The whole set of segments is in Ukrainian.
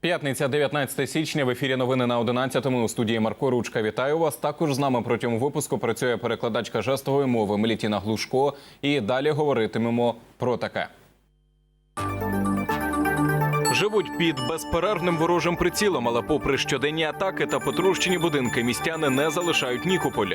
П'ятниця, 19 січня. В ефірі новини на 11-му. У студії Марко Ручка. Вітаю вас. Також з нами протягом випуску працює перекладачка жестової мови Мелітіна Глушко. І далі говоритимемо про таке. Живуть під безперервним ворожим прицілом, але попри щоденні атаки та потрощені будинки, містяни не залишають Нікополь.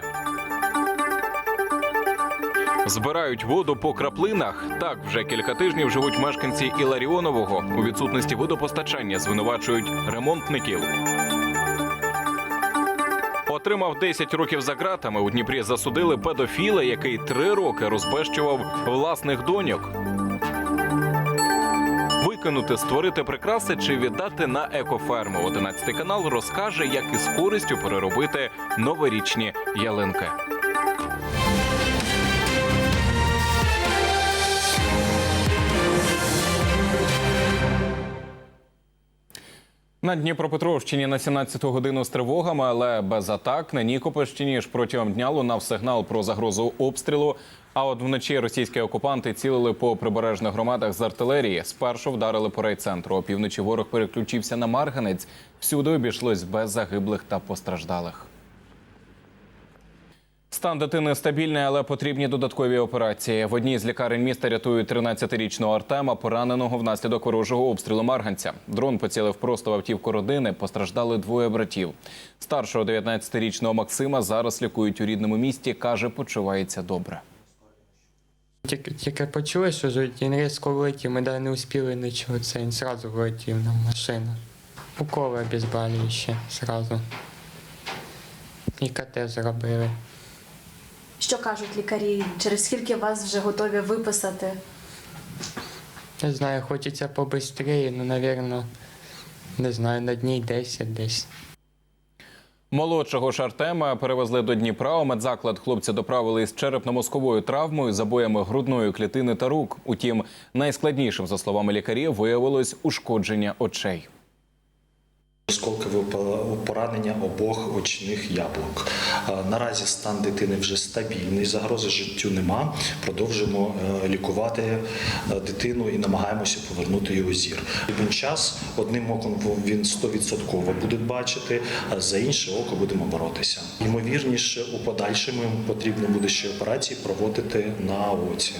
Збирають воду по краплинах. Так вже кілька тижнів живуть мешканці Іларіонового. У відсутності водопостачання звинувачують ремонтників. Отримав 10 років за ґратами. У Дніпрі засудили педофіла, який три роки розбещував власних доньок. Викинути, створити прикраси чи віддати на екоферму. 11 канал розкаже, як із користю переробити новорічні ялинки. На Дніпропетровщині на 17-ту годину з тривогами, але без атак. На Нікопольщині ж протягом дня лунав сигнал про загрозу обстрілу. А от вночі російські окупанти цілили по прибережних громадах з артилерії. Спершу вдарили по райцентру. Опівночі ворог переключився на Марганець. Всюди обійшлось без загиблих та постраждалих. Стан дитини стабільний, але потрібні додаткові операції. В одній з лікарень міста рятують 13-річного Артема, пораненого внаслідок ворожого обстрілу Марганця. Дрон поцілив просто в автівку родини. Постраждали двоє братів. Старшого 19-річного Максима зараз лікують у рідному місті. каже, почувається добре. Тільки, тільки почули, що він різко влетів, ми навіть не успіли нічого, це він зразу влетів на машину. Уколи обезболюючі зразу. І КТ зробили. Що кажуть лікарі? Через скільки вас вже готові виписати? Не знаю, хочеться побистріше, ну, напевно, не знаю, на дні 10 десь. Молодшого ж Артема перевезли до Дніпра. У медзаклад хлопці доправили із черепно-мозковою травмою, забоями грудної клітини та рук. Утім, найскладнішим, за словами лікарів, виявилось ушкодження очей. Осколкове поранення обох очних яблук. Е, Наразі стан дитини вже стабільний, загрози життю нема. Продовжуємо е, лікувати е, дитину і намагаємося повернути його зір. Він час одним оком він 100% буде бачити, а за інше око будемо боротися. Ймовірніше, у подальшому потрібно буде ще операції проводити на оці.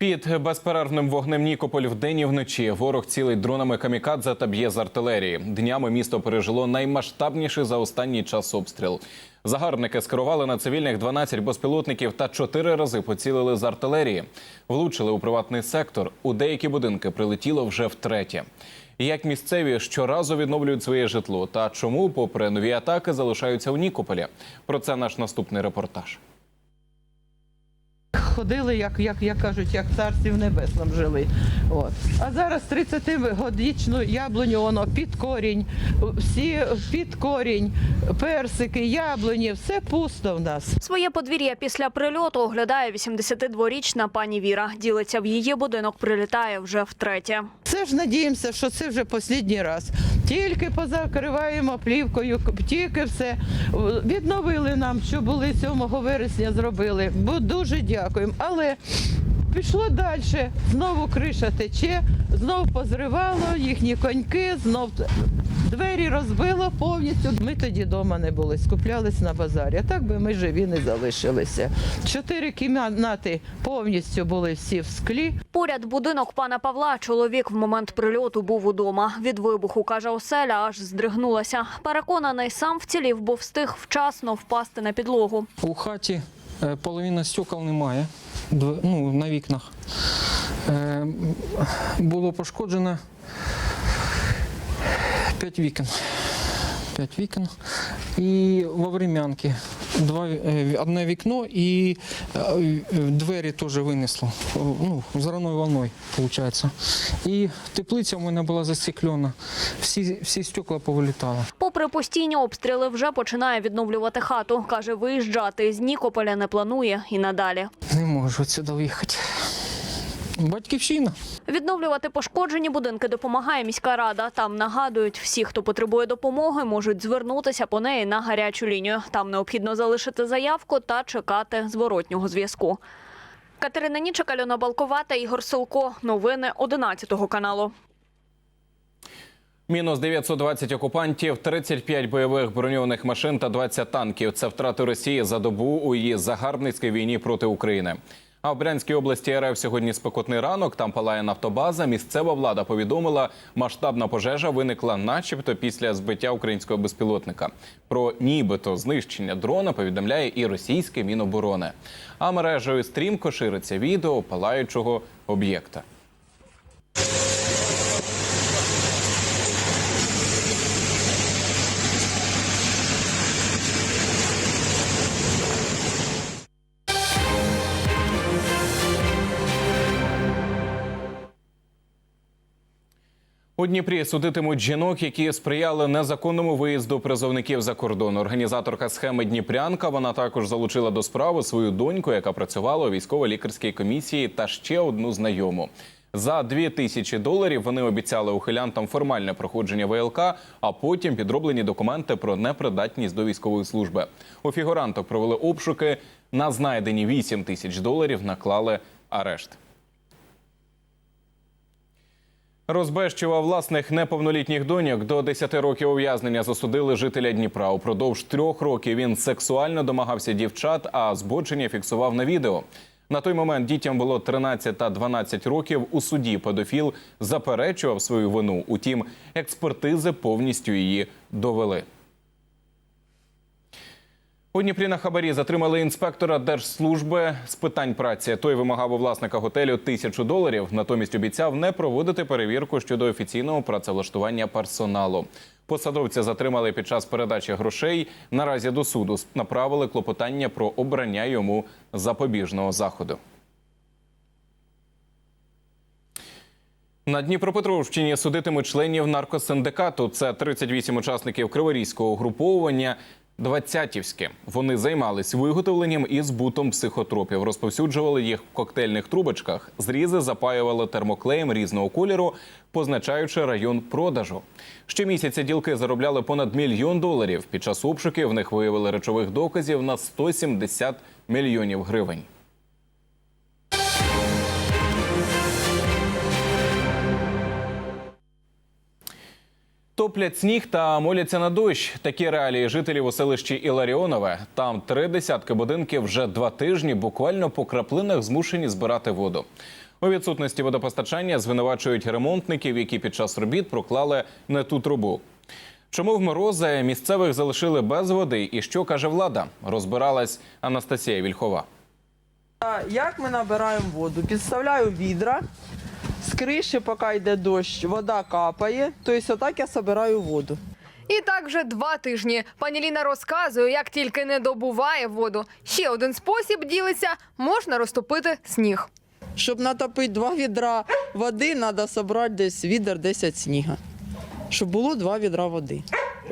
Під безперервним вогнем Нікополь вдень і вночі ворог цілить дронами камікадзе та б'є з артилерії. Днями місто пережило наймасштабніший за останній час обстріл. Загарбники скерували на цивільних 12 безпілотників та чотири рази поцілили з артилерії. Влучили у приватний сектор. У деякі будинки прилетіло вже втретє. Як місцеві щоразу відновлюють своє житло та чому, попри нові атаки, залишаються у Нікополі? Про це наш наступний репортаж. Ходили, як, як, як кажуть, як в царстві в небесному жили. От. А зараз 30-годічну яблуню воно під корінь, всі під корінь, персики, яблуні, все пусто в нас. Своє подвір'я після прильоту оглядає 82-річна пані Віра. Ділиться в її будинок, прилітає вже втретє. Це ж надіємося, що це вже останній раз. Тільки позакриваємо плівкою, тільки все відновили нам, що були 7 вересня, зробили. Бо дуже дякуємо. Але пішло далі. Знову криша тече, знов позривало їхні коньки, знов двері розбило повністю. Ми тоді вдома не були, скуплялись на базарі. А так би ми живі не залишилися. Чотири кімнати повністю були всі в склі. Поряд будинок пана Павла чоловік в момент прильоту був удома. Від вибуху, каже оселя, аж здригнулася. Переконаний, сам вцілів, бо встиг вчасно впасти на підлогу. У хаті половина стекол немає ну, на вікнах. Е, Було пошкоджено 5 вікон. 5 вікон. І во врем'янки два, е, одне вікно і е, двері теж винесло. Ну, взривною волною, виходить. І теплиця у мене була застеклена. Всі, всі стекла повилітали. Попри постійні обстріли, вже починає відновлювати хату. Каже, виїжджати з Нікополя не планує і надалі. Не можу сюди виїхати. Батьківщина. Відновлювати пошкоджені будинки допомагає міська рада. Там нагадують, всі, хто потребує допомоги, можуть звернутися по неї на гарячу лінію. Там необхідно залишити заявку та чекати зворотнього зв'язку. Катерина Нічик, Альона Балкова та Ігор Силко. Новини 11 каналу. Мінус 920 окупантів, 35 бойових броньованих машин та 20 танків. Це втрати Росії за добу у її загарбницькій війні проти України. А в Брянській області РФ сьогодні спекотний ранок. Там палає нафтобаза. Місцева влада повідомила, масштабна пожежа виникла, начебто, після збиття українського безпілотника. Про нібито знищення дрона повідомляє і російське міноборони. А мережею стрімко шириться відео палаючого об'єкта. У Дніпрі судитимуть жінок, які сприяли незаконному виїзду призовників за кордон. Організаторка схеми Дніпрянка. Вона також залучила до справи свою доньку, яка працювала у військово-лікарській комісії, та ще одну знайому. За дві тисячі доларів вони обіцяли ухилянтам формальне проходження ВЛК, а потім підроблені документи про непридатність до військової служби. У фігуранток провели обшуки. На знайдені 8 тисяч доларів наклали арешт. Розбещував власних неповнолітніх доньок до 10 років ув'язнення засудили жителя Дніпра. Упродовж трьох років він сексуально домагався дівчат, а збочення фіксував на відео. На той момент дітям було 13 та 12 років. У суді педофіл заперечував свою вину. Утім, експертизи повністю її довели. У Дніпрі на хабарі затримали інспектора держслужби з питань праці. Той вимагав у власника готелю тисячу доларів. Натомість обіцяв не проводити перевірку щодо офіційного працевлаштування персоналу. Посадовця затримали під час передачі грошей. Наразі до суду направили клопотання про обрання йому запобіжного заходу. На Дніпропетровщині судитимуть членів наркосиндикату. Це 38 учасників криворізького угруповування. Двадцятівське вони займались виготовленням і збутом психотропів, розповсюджували їх в коктейльних трубочках, зрізи запаювали термоклеєм різного кольору, позначаючи район продажу. Щомісяця ділки заробляли понад мільйон доларів. Під час обшуків в них виявили речових доказів на 170 мільйонів гривень. Топлять сніг та моляться на дощ. Такі реалії жителів у селищі Іларіонове. Там три десятки будинків вже два тижні буквально по краплинах змушені збирати воду. У відсутності водопостачання звинувачують ремонтників, які під час робіт проклали не ту трубу. Чому в морози місцевих залишили без води і що каже влада? Розбиралась Анастасія Вільхова. Як ми набираємо воду? Підставляю відра, криші, поки йде дощ, вода капає. Тобто отак я збираю воду. І так вже два тижні. Пані Ліна розказує, як тільки не добуває воду. Ще один спосіб ділиться можна розтопити сніг. Щоб натопити два відра води, треба зібрати десь відер 10 сніга. Щоб було два відра води.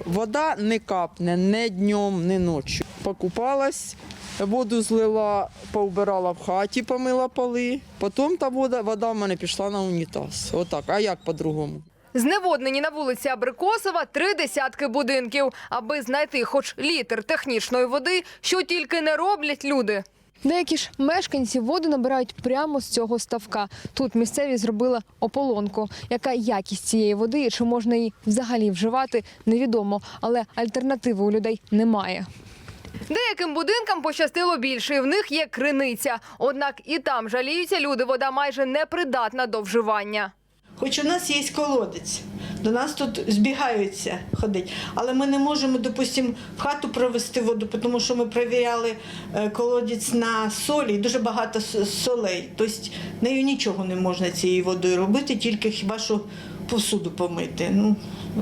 Вода не капне ні днем, ні ночі. Покупалась, воду злила, повбирала в хаті, помила поли. Потім та вода, вода в мене пішла на унітаз. Отак. А як по-другому? Зневоднені на вулиці Абрикосова три десятки будинків. Аби знайти хоч літр технічної води, що тільки не роблять люди. Деякі ж мешканці воду набирають прямо з цього ставка. Тут місцеві зробили ополонку. Яка якість цієї води і чи можна її взагалі вживати, невідомо, але альтернативи у людей немає. Деяким будинкам пощастило більше, і в них є криниця. Однак і там жаліються люди, вода майже непридатна до вживання. Хоч у нас є колодець, до нас тут збігаються ходить, але ми не можемо, допустимо, в хату провести воду, тому що ми перевіряли е, колодець на солі, дуже багато солей. Тобто нею нічого не можна цією водою робити, тільки хіба що посуду помити. Ну,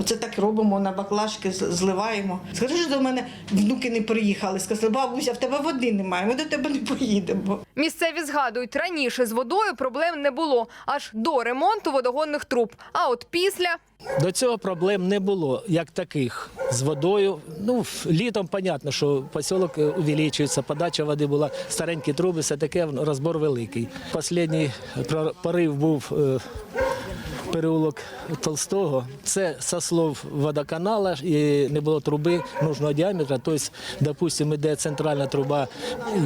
це так робимо на баклажки, зливаємо. Скажи, що до мене внуки не приїхали. Сказали, бабуся, в тебе води немає, ми до тебе не поїдемо. Місцеві згадують, раніше з водою проблем не було аж до ремонту водогонних труб. А от після До цього проблем не було як таких з водою. Ну, літом, понятно, що посілок е, увеличується, подача води була, старенькі труби, все таке розбор великий. Останній порив був е, переулок Толстого. Це со слов водоканала, і не було труби нужного діаметра. Тобто, допустимо, іде центральна труба,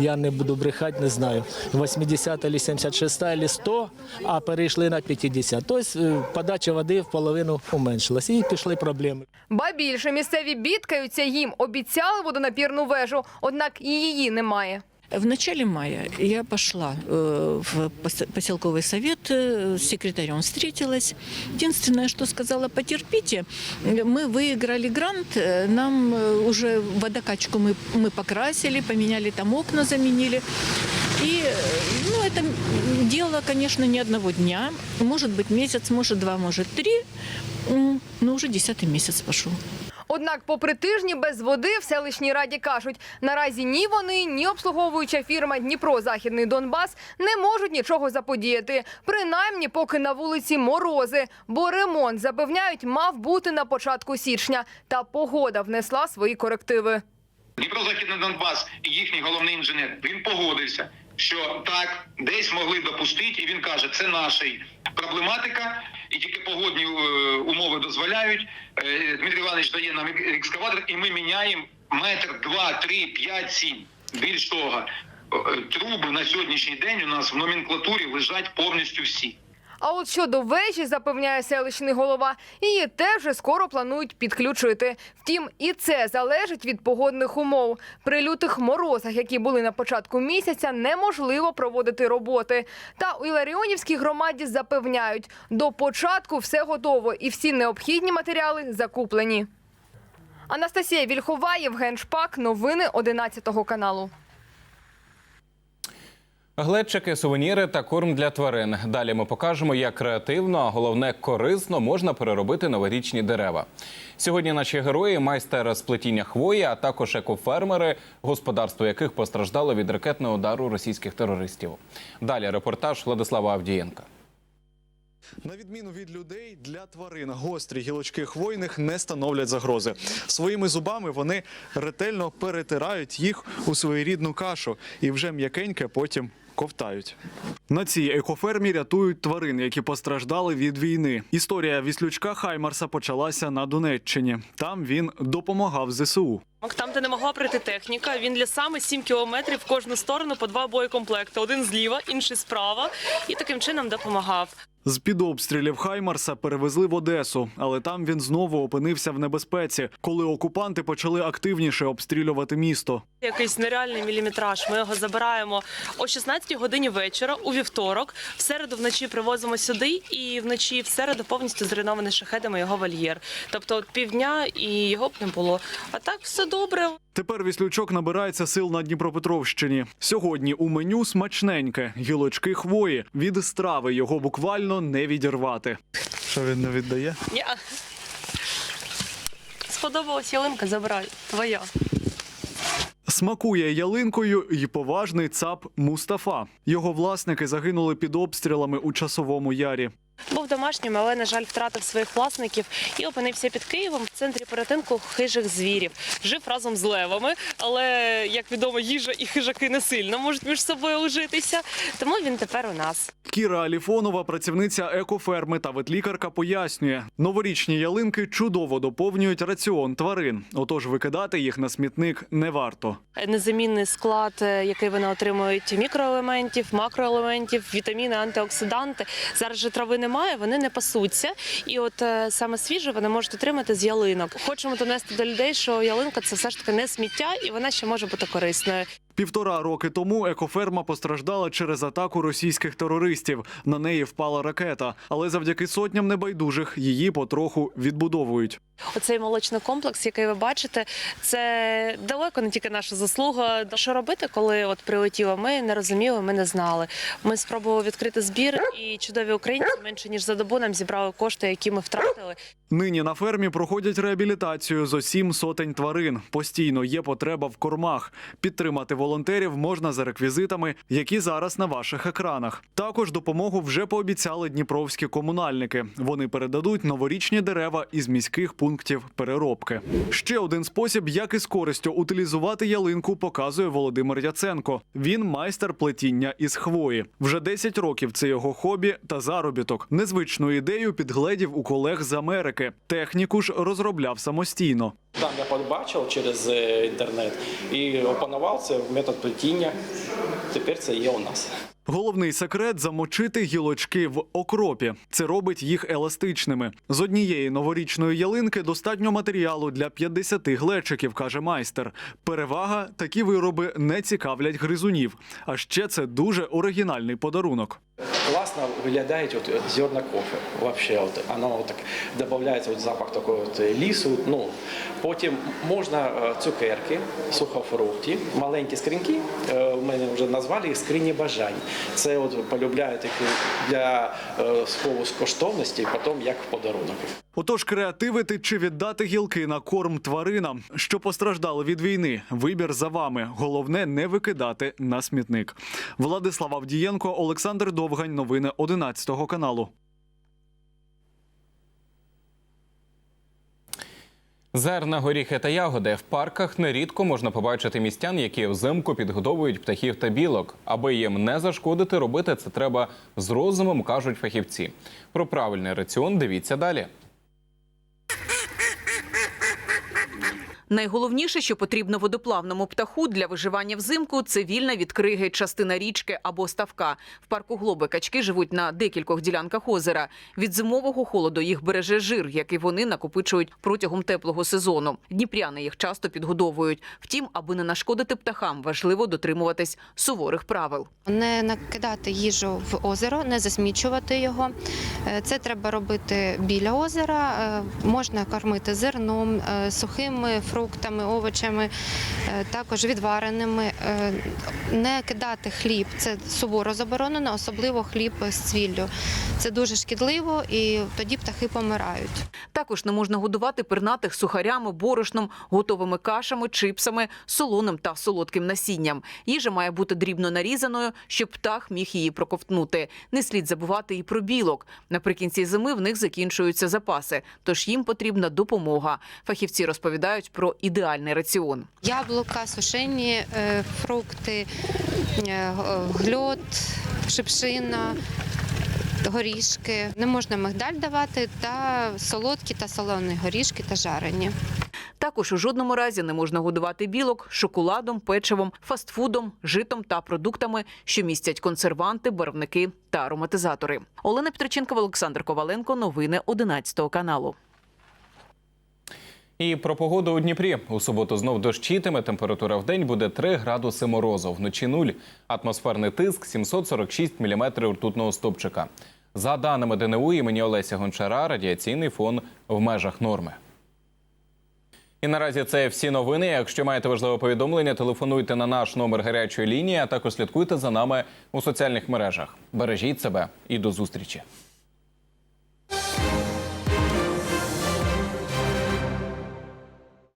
я не буду брехати, не знаю, 80 або 76 або 100, а перейшли на 50. Тобто е, подача води в половину уменшилась і пішли проблеми. Ба більше місцеві бідкаються їм, обіцяли водонапірну вежу, однак і її немає. В начале мая я пошла э, в пос- поселковый совет, э, с секретарем встретилась. Единственное, что сказала, потерпите, мы выиграли грант, э, нам э, уже водокачку мы, мы покрасили, поменяли там окна, заменили. И э, ну, это дело, конечно, не одного дня, может быть месяц, может два, может три, М, но уже десятый месяц пошел. Однак, попри тижні без води в селищній раді кажуть, наразі ні вони, ні обслуговуюча фірма Дніпро Західний Донбас не можуть нічого заподіяти. Принаймні, поки на вулиці морози, бо ремонт запевняють, мав бути на початку січня. Та погода внесла свої корективи. Дніпро-Західний Донбас і їхній головний інженер він погодився, що так десь могли допустити, і він каже, це наша проблематика, і тільки погодні е, умови дозволяють. Е, Дмитрий Іванович дає нам екскаватор, і ми міняємо метр, два, три, п'ять, сім. Більш того, е, труби на сьогоднішній день у нас в номенклатурі лежать повністю всі. А от щодо вежі, запевняє селищний голова, її теж скоро планують підключити. Втім, і це залежить від погодних умов. При лютих морозах, які були на початку місяця, неможливо проводити роботи. Та у Іларіонівській громаді запевняють, до початку все готово і всі необхідні матеріали закуплені. Анастасія Вільхова, Євген Шпак. Новини 11 каналу. Глечики, сувеніри та корм для тварин. Далі ми покажемо, як креативно, а головне корисно можна переробити новорічні дерева. Сьогодні наші герої майстер з плетіння хвої, а також екофермери, господарство яких постраждало від ракетного удару російських терористів. Далі репортаж Владислава Авдієнка. На відміну від людей, для тварин гострі гілочки хвойних не становлять загрози. Своїми зубами вони ретельно перетирають їх у своєрідну кашу і вже м'якеньке потім ковтають. На цій екофермі рятують тварин, які постраждали від війни. Історія віслючка Хаймарса почалася на Донеччині. Там він допомагав ЗСУ. Там, де не могла прийти техніка, він лісами 7 кілометрів в кожну сторону по два боєкомплекти. Один зліва, інший справа. І таким чином допомагав. З під обстрілів Хаймарса перевезли в Одесу, але там він знову опинився в небезпеці, коли окупанти почали активніше обстрілювати місто. Якийсь нереальний міліметраж. Ми його забираємо о 16 годині вечора у вівторок. В середу вночі привозимо сюди, і вночі в середу повністю зруйнований шахедами його вольєр. Тобто півдня і його б не було. А так все добре. Тепер віслючок набирається сил на Дніпропетровщині. Сьогодні у меню смачненьке гілочки хвої. Від страви його буквально не відірвати. Що він не віддає? Ні. Сподобалась ялинка, забирай. Твоя. Смакує ялинкою й поважний цап Мустафа. Його власники загинули під обстрілами у часовому ярі. Був домашнім, але, на жаль, втратив своїх власників і опинився під Києвом в центрі порятунку хижих звірів. Жив разом з левами, але, як відомо, їжа і хижаки не сильно можуть між собою ужитися. Тому він тепер у нас. Кіра Аліфонова, працівниця екоферми та ветлікарка, пояснює, новорічні ялинки чудово доповнюють раціон тварин. Отож, викидати їх на смітник не варто. Незамінний склад, е, який вони отримують мікроелементів, макроелементів, вітаміни, антиоксиданти. Зараз же трави немає, вони не пасуться. І от е, саме свіже вони можуть отримати з ялинок. Хочемо донести до людей, що ялинка це все ж таки не сміття, і вона ще може бути корисною. Півтора роки тому екоферма постраждала через атаку російських терористів. На неї впала ракета, але завдяки сотням небайдужих її потроху відбудовують. Оцей молочний комплекс, який ви бачите, це далеко не тільки наша заслуга. Що робити, коли от прилетіло? Ми не розуміли, ми не знали. Ми спробували відкрити збір, і чудові українці менше ніж за добу нам зібрали кошти, які ми втратили. Нині на фермі проходять реабілітацію зо сім сотень тварин. Постійно є потреба в кормах. Підтримати волонтерів можна за реквізитами, які зараз на ваших екранах. Також допомогу вже пообіцяли дніпровські комунальники. Вони передадуть новорічні дерева із міських пунктів переробки. Ще один спосіб, як із користю утилізувати ялинку, показує Володимир Яценко. Він майстер плетіння із хвої. Вже 10 років це його хобі та заробіток. Незвичну ідею підгледів у колег з Америки. Техніку ж розробляв самостійно. Там я побачив через е, інтернет і опанував це метод плетіння. Тепер це є у нас. Головний секрет замочити гілочки в окропі. Це робить їх еластичними. З однієї новорічної ялинки достатньо матеріалу для 50 глечиків, каже майстер. Перевага такі вироби не цікавлять гризунів. А ще це дуже оригінальний подарунок. Класно виглядають от, от зерна кофе. Вообще, от, воно от так додається от запах такого от лісу. Ну, потім можна е, цукерки, сухофрукти, маленькі скриньки. У мене вже назвали їх скрині бажань. Це от полюбляють такі для е, схову з коштовності, потім як в подарунок. Отож, креативити чи віддати гілки на корм тваринам, що постраждали від війни. Вибір за вами. Головне не викидати на смітник. Владислав Авдієнко, Олександр Довгань. Новини 11 каналу. Зерна, горіхи та ягоди в парках нерідко можна побачити містян, які взимку підгодовують птахів та білок. Аби їм не зашкодити, робити це треба з розумом, кажуть фахівці. Про правильний раціон дивіться далі. Найголовніше, що потрібно водоплавному птаху для виживання взимку, це вільна від криги частина річки або ставка. В парку Глоби качки живуть на декількох ділянках озера. Від зимового холоду їх береже жир, який вони накопичують протягом теплого сезону. Дніпряни їх часто підгодовують. Втім, аби не нашкодити птахам, важливо дотримуватись суворих правил. Не накидати їжу в озеро, не засмічувати його. Е, Це треба робити біля озера. Е, Можна кормити зерном, е, сухими фруктами, овочами, е, також відвареними. Е, Не кидати хліб це суворо заборонено, особливо хліб з цвіллю. Це дуже шкідливо і тоді птахи помирають. Також не можна годувати пернатих сухарями, борошном, готовими кашами, чипсами, солоним та солодким насінням. Їжа має бути дрібно нарізаною, щоб птах міг її проковтнути. Не слід забувати і про білок. Наприкінці зими в них закінчуються запаси, тож їм потрібна допомога. Фахівці розповідають про ідеальний раціон. Яблука, сушені е, фрукти, е, гльот, шипшина. Горішки не можна мигдаль давати та солодкі та солоні горішки та жарені. Також у жодному разі не можна годувати білок шоколадом, печивом, фастфудом, житом та продуктами, що містять консерванти, барвники та ароматизатори. Олена Петриченкова, Олександр Коваленко. Новини 11 каналу. І про погоду у Дніпрі. У суботу знов дощитиме. Температура в день буде 3 градуси морозу. Вночі нуль. Атмосферний тиск 746 міліметрів ртутного стопчика. За даними ДНУ імені Олеся Гончара, радіаційний фон в межах норми. І наразі це всі новини. Якщо маєте важливе повідомлення, телефонуйте на наш номер гарячої лінії, а також слідкуйте за нами у соціальних мережах. Бережіть себе і до зустрічі.